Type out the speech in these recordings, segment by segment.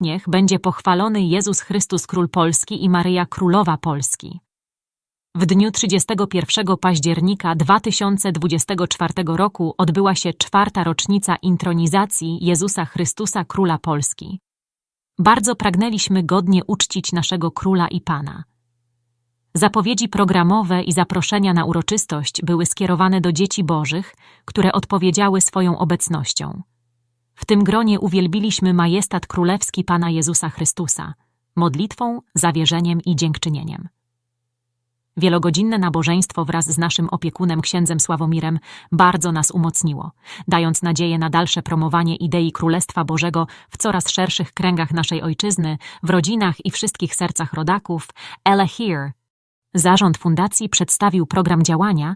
Niech będzie pochwalony Jezus Chrystus Król Polski i Maryja Królowa Polski. W dniu 31 października 2024 roku odbyła się czwarta rocznica intronizacji Jezusa Chrystusa Króla Polski. Bardzo pragnęliśmy godnie uczcić naszego Króla i Pana. Zapowiedzi programowe i zaproszenia na uroczystość były skierowane do dzieci bożych, które odpowiedziały swoją obecnością. W tym gronie uwielbiliśmy majestat królewski Pana Jezusa Chrystusa, modlitwą, zawierzeniem i dziękczynieniem. Wielogodzinne nabożeństwo wraz z naszym opiekunem księdzem Sławomirem bardzo nas umocniło, dając nadzieję na dalsze promowanie idei Królestwa Bożego w coraz szerszych kręgach naszej ojczyzny, w rodzinach i wszystkich sercach rodaków. Ele Here. Zarząd fundacji przedstawił program działania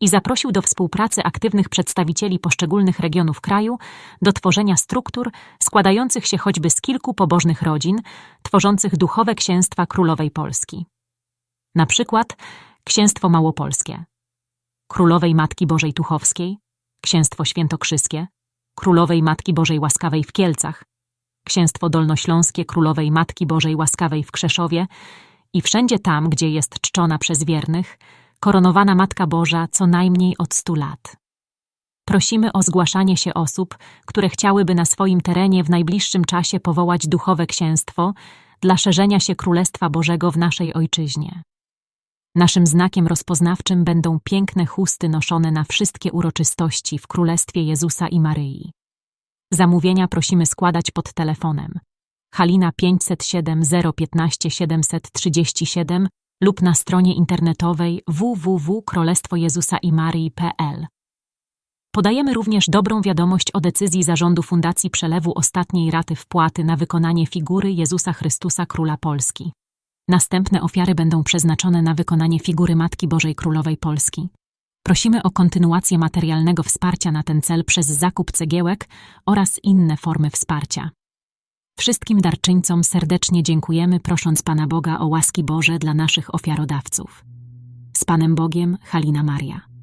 i zaprosił do współpracy aktywnych przedstawicieli poszczególnych regionów kraju do tworzenia struktur składających się choćby z kilku pobożnych rodzin, tworzących duchowe księstwa królowej Polski. Na przykład Księstwo Małopolskie, Królowej Matki Bożej Tuchowskiej, Księstwo Świętokrzyskie, Królowej Matki Bożej Łaskawej w Kielcach, Księstwo Dolnośląskie Królowej Matki Bożej Łaskawej w Krzeszowie i wszędzie tam, gdzie jest czczona przez wiernych, koronowana Matka Boża co najmniej od stu lat. Prosimy o zgłaszanie się osób, które chciałyby na swoim terenie w najbliższym czasie powołać duchowe księstwo dla szerzenia się Królestwa Bożego w naszej ojczyźnie. Naszym znakiem rozpoznawczym będą piękne chusty noszone na wszystkie uroczystości w Królestwie Jezusa i Maryi. Zamówienia prosimy składać pod telefonem Halina 507 015 737 lub na stronie internetowej www.królestwojezusaImaryi.pl. Podajemy również dobrą wiadomość o decyzji zarządu Fundacji Przelewu ostatniej raty wpłaty na wykonanie figury Jezusa Chrystusa Króla Polski. Następne ofiary będą przeznaczone na wykonanie figury Matki Bożej Królowej Polski. Prosimy o kontynuację materialnego wsparcia na ten cel przez zakup cegiełek oraz inne formy wsparcia. Wszystkim darczyńcom serdecznie dziękujemy, prosząc Pana Boga o łaski Boże dla naszych ofiarodawców. Z Panem Bogiem, Halina Maria.